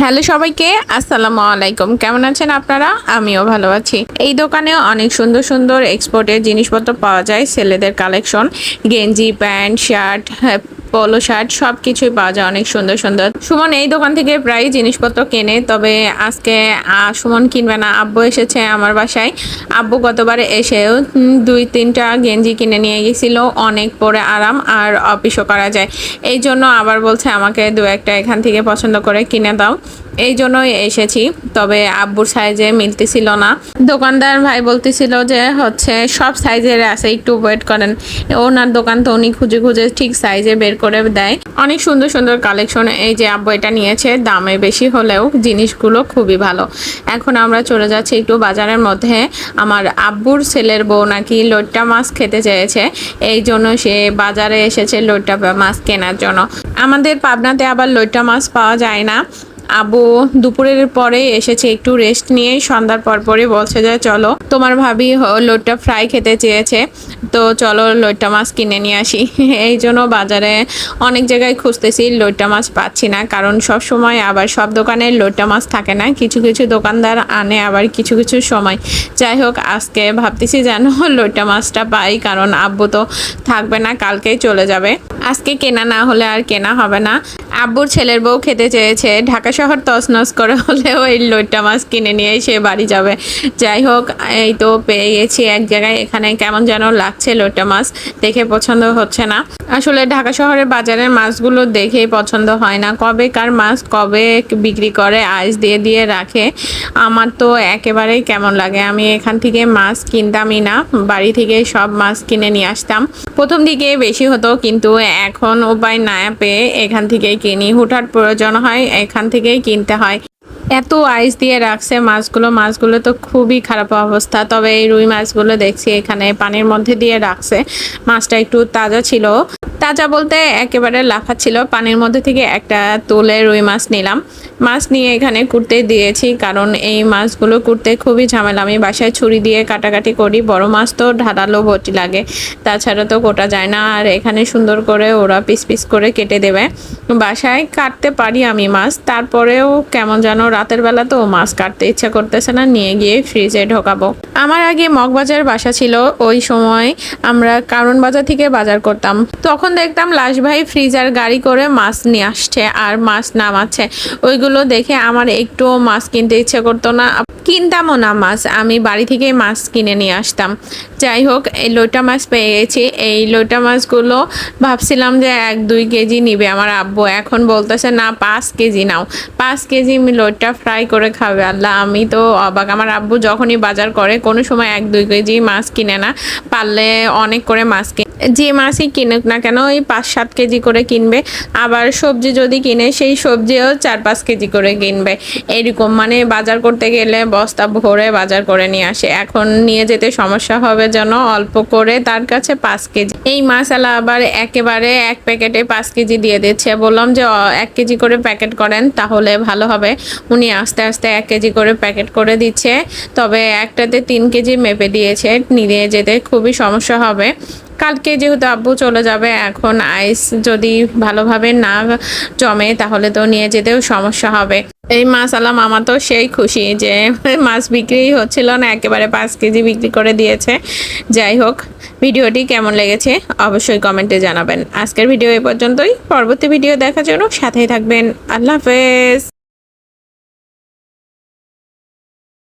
Hello সবাইকে, আসসালামু আলাইকুম। কেমন আছেন আপনারা? আমিও ভালো আছি। এই দোকানে অনেক সুন্দর সুন্দর এক্সপোর্টের জিনিসপত্র পাওয়া যায় ছেলেদের কালেকশন গেঞ্জি, প্যান্ট শার্ট পোলো শার্ট সব কিছুই পাওয়া যায় অনেক সুন্দর সুন্দর। সুমন এই দোকান থেকে প্রায় জিনিসপত্র কেনে, তবে আজকে সুমন কিনবে না। আব্বু এসেছে আমার বাসায়। আব্বু গতবার এসেও দুই, তিনটা গেঞ্জি কিনে নিয়ে গেছিল। অনেক পরে আরাম আর অফিসও করা যায়। এই জন্য আবার বলছে, আমাকে দু একটা এখান থেকে পছন্দ করে কিনে দাও। এই জন্যই এসেছি, তবে আব্বুর সাইজে মিলতেছিল না। দোকানদার ভাই বলতেছিল যে, হচ্ছে, সব সাইজের আছে, একটু ওয়েট করেন। ওনার দোকান তো উনি খুঁজে খুঁজে ঠিক সাইজে বের করে দেয়। অনেক সুন্দর সুন্দর কালেকশন এই যে আব্বু এটা নিয়েছে, দামে বেশি হলেও জিনিসগুলো খুবই ভালো। এখন আমরা চলে যাচ্ছি একটু বাজারের মধ্যে। আমার আব্বুর ছেলের বউ নাকি লোট্টা মাছ খেতে চেয়েছে, এই জন্য সে বাজারে এসেছে লোট্টা মাছ কেনার জন্য। আমাদের পাবনাতে আবার লোট্টা মাছ পাওয়া যায় না। আবু দুপুরের পরে এসেছে একটু রেস্ট নিয়ে, সন্ধ্যার পর পরে বলছে যে, চলো। তোমার ভাবি লোটটা ফ্রাই খেতে চেয়েছে। তো চলো লোটটা মাছ কিনে নিয়ে আসি। এই জন্য বাজারে অনেক জায়গায় খুঁজতেছি, লোটটা মাছ পাচ্ছি না। কারণ সব সময় আবার সব দোকানে লোটটা মাছ থাকে না। কিছু কিছু দোকানদার আনে আবার কিছু কিছু সময়। যাই হোক, আজকে ভাবতেছি যেন লোটটা মাছটা পাই, কারণ আব্বু তো থাকবে না, কালকেই চলে যাবে। আজকে কেনা না হলে আর কেনা হবে না। আব্বুর ছেলের বউ খেতে চেয়েছে। ঢাকা শহর তছনছ করে হলেও এই লোটটা মাছ কিনে নিয়ে সে বাড়ি যাবে। যাই হোক, এই তো পেয়ে গেছি এক জায়গায়। এখানে কেমন যেন লাগছে লোটটা মাছ, দেখে পছন্দ হচ্ছে না। আসলে ঢাকা শহরের বাজারের মাছগুলো দেখেই পছন্দ হয় না। কবে কার মাছ কবে বিক্রি করে, আইস দিয়ে দিয়ে রাখে, আমার তো একেবারেই কেমন লাগে। আমি এখান থেকে মাছ কিনতামই না। বাড়ি থেকে সব মাছ কিনে নিয়ে আসতাম। প্রথম দিকে বেশি হতো, কিন্তু এখন উপায় না পেয়ে এখান থেকেই কিনি হুটহাট প্রয়োজন হয় এখান থেকেই কিনতে হয়। এত আইস দিয়ে রাখছে মাছগুলো। মাছগুলো তো খুবই খারাপ অবস্থা। তবে এই রুই মাছগুলো দেখছি এখানে পানির মধ্যে দিয়ে রাখছে। মাছটা একটু তাজা ছিল। তাজা বলতে একেবারে লাফাচ্ছিল পানির মধ্যে থেকে একটা তুলে রুই মাছ নিলাম। মাছ নিয়ে এখানে কুটতে দিয়েছি কারণ এই মাছগুলো কুটতে খুবই ঝামেলা। আমি বাসায় ছুরি দিয়ে কাটাকাটি করি। বড় মাছ তো ঢালালো বটি লাগে। তাছাড়া তো কোটা যায় না। আর এখানে সুন্দর করে ওরা পিস পিস করে কেটে দেবে। বাসায় কাটতে পারি আমি মাছ। তারপরেও কেমন যেন রাতের বেলা তো মাছ কাটতে ইচ্ছা করতেছে না, নিয়ে গিয়ে ফ্রিজে ঢোকাবো। আমার আগে মগবাজার বাসা ছিল, ওই সময় আমরা কারণ বাজার থেকে বাজার করতাম। তখন দেখতাম লাশ ভাই ফ্রিজার গাড়ি করে মাছ নিয়ে আসছে আর মাছ নামাচ্ছে। ওইগুলো দেখে আমার একটুও মাছ কিনতে ইচ্ছে করতো না। কিনতামও না মাছ, আমি বাড়ি থেকে মাছ কিনে নিয়ে আসতাম। যাই হোক, এই লোটা মাছ পেয়ে গেছি। এই লোটা মাছগুলো ভাবছিলাম যে এক দুই কেজি নিবে আমার আব্বু। এখন বলতেছে, না, পাঁচ কেজি নাও। পাঁচ কেজি লোটটা ফ্রাই করে খাবে। আল্লাহ, আমি তো অবাক। আমার আব্বু যখনই বাজার করে, কোনো সময় এক দুই কেজি মাছ কিনে না। পারলে অনেক করে মাছ কিনে। যে মাছই কিনুক না কেন, ওই পাঁচ সাত কেজি করে কিনবে। আবার সবজি যদি কিনে, সেই সবজিও চার পাঁচ কেজি করে কিনবে। এরকম মানে বাজার করতে গেলে বস্তা ভরে বাজার করে নিয়ে আসে। এখন নিয়ে যেতে সমস্যা হবে যেন অল্প করে তার কাছে পাঁচ কেজি। এই মাসালা আবার একেবারে এক প্যাকেটে পাঁচ কেজি দিয়ে দিচ্ছে। বললাম যে এক কেজি করে প্যাকেট করেন, তাহলে ভালো হবে। উনি আস্তে আস্তে এক কেজি করে প্যাকেট করে দিচ্ছে। তবে একটাতে তিন কেজি মেপে দিয়েছে। নিয়ে যেতে খুবই সমস্যা হবে। কালকে যেহেতু আব্বু চলে যাবে, এখন আইস যদি ভালোভাবে না জমে তাহলে তো নিয়ে যেতেও সমস্যা হবে। এই মাছ আলাম আমার তো সেই খুশি যে মাছ বিক্রি হচ্ছিল না, একেবারে পাঁচ কেজি বিক্রি করে দিয়েছে। যাই হোক, ভিডিওটি কেমন লেগেছে অবশ্যই কমেন্টে জানাবেন। আজকের ভিডিও এই পর্যন্তই, পরবর্তী ভিডিও দেখার জন্য সাথেই থাকবেন। আল্লাহ হাফেজ।